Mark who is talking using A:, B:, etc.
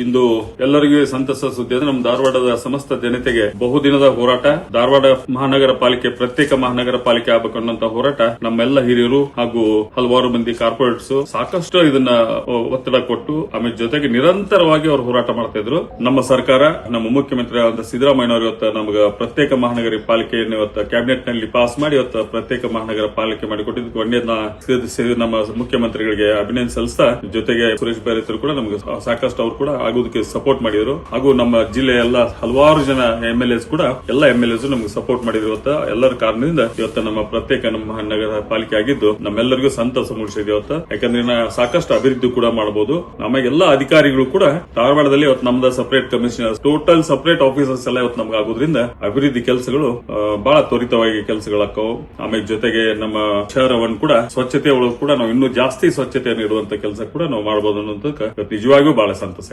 A: ಇಂದು ಎಲ್ಲರಿಗೂ ಸಂತಸ ಸುದ್ದಿ ನಮ್ಮ ಧಾರವಾಡದ ಸಮಸ್ತ ಜನತೆಗೆ ಬಹುದಿನದ ಹೋರಾಟ. ಧಾರವಾಡ ಮಹಾನಗರ ಪಾಲಿಕೆ ಪ್ರತ್ಯೇಕ ಮಹಾನಗರ ಪಾಲಿಕೆ ಆಗಬೇಕನ್ನುವಂತಹ ಹೋರಾಟ ನಮ್ಮೆಲ್ಲ ಹಿರಿಯರು ಹಾಗೂ ಹಲವಾರು ಮಂದಿ ಕಾರ್ಪೊರೇಟ್ಸ್ ಸಾಕಷ್ಟು ಇದನ್ನ ಒತ್ತಡ ಕೊಟ್ಟು ಆಮೇಲೆ ಜೊತೆಗೆ ನಿರಂತರವಾಗಿ ಅವರು ಹೋರಾಟ ಮಾಡ್ತಾ ಇದ್ರು. ನಮ್ಮ ಸರ್ಕಾರ, ನಮ್ಮ ಮುಖ್ಯಮಂತ್ರಿ ಆದ ಸಿದ್ದರಾಮಯ್ಯ ಅವರು ಇವತ್ತು ನಮಗೆ ಪ್ರತ್ಯೇಕ ಮಹಾನಗರ ಪಾಲಿಕೆಯನ್ನು ಇವತ್ತು ಕ್ಯಾಬಿನೆಟ್ನಲ್ಲಿ ಪಾಸ್ ಮಾಡಿ ಇವತ್ತು ಪ್ರತ್ಯೇಕ ಮಹಾನಗರ ಪಾಲಿಕೆ ಮಾಡಿಕೊಟ್ಟಿದ್ದಕ್ಕೆ ಒಂದೇನ ನಮ್ಮ ಮುಖ್ಯಮಂತ್ರಿಗಳಿಗೆ ಅಭಿನಂದನೆ ಸಲ್ಲಿಸ್ತಾ, ಜೊತೆಗೆ ಸುರೇಶ್ ಬೈರತರು ಕೂಡ ನಮಗೆ ಸಾಕಷ್ಟು ಅವರು ಕೂಡ ಆಗೋದಕ್ಕೆ ಸಪೋರ್ಟ್ ಮಾಡಿದ್ರು. ಹಾಗೂ ನಮ್ಮ ಜಿಲ್ಲೆಯ ಎಲ್ಲ ಹಲವಾರು ಜನ ಎಂ ಎಲ್ ಎಸ್ ಕೂಡ ಎಲ್ಲ ಎಂ ಎಲ್ ಎಸ್ ನಮ್ಗೆ ಸಪೋರ್ಟ್ ಮಾಡಿದ್ರು ಇವತ್ತ ಎಲ್ಲರ ಕಾರಣದಿಂದ ಇವತ್ತು ನಮ್ಮ ಪ್ರತ್ಯೇಕ ನಮ್ಮ ನಗರ ಪಾಲಿಕೆ ಆಗಿದ್ದು ನಮ್ಮೆಲ್ಲರಿಗೂ ಸಂತಸ ಮೂಡಿಸಿದೆ ಇವತ್ತು. ಯಾಕಂದ್ರೆ ಸಾಕಷ್ಟು ಅಭಿವೃದ್ಧಿ ಕೂಡ ಮಾಡಬಹುದು ನಮ್ಮ ಎಲ್ಲ ಅಧಿಕಾರಿಗಳು ಕೂಡ ಧಾರವಾಡದಲ್ಲಿ ಇವತ್ತು ನಮ್ದ separate commissioner total separate officers ಎಲ್ಲ ಇವತ್ತು ನಮ್ಗೆ ಆಗೋದ್ರಿಂದ ಅಭಿವೃದ್ಧಿ ಕೆಲಸಗಳು ಬಹಳ ತ್ವರಿತವಾಗಿ ಕೆಲಸಗಳಾಕ್ಕವು ಆಮೇಲೆ ಜೊತೆಗೆ ನಮ್ಮ ಶಹರವನ್ನು ಕೂಡ ಸ್ವಚ್ಛತೆ ಒಳಗೆ ಕೂಡ ನಾವು ಇನ್ನೂ ಜಾಸ್ತಿ ಸ್ವಚ್ಛತೆಯನ್ನು ಇಡುವಂತ ಕೆಲಸ ಕೂಡ ನಾವು ಮಾಡಬಹುದು ಅನ್ನೋದಕ್ಕೆ ನಿಜವಾಗಿಯೂ ಬಹಳ ಸಂತಸ.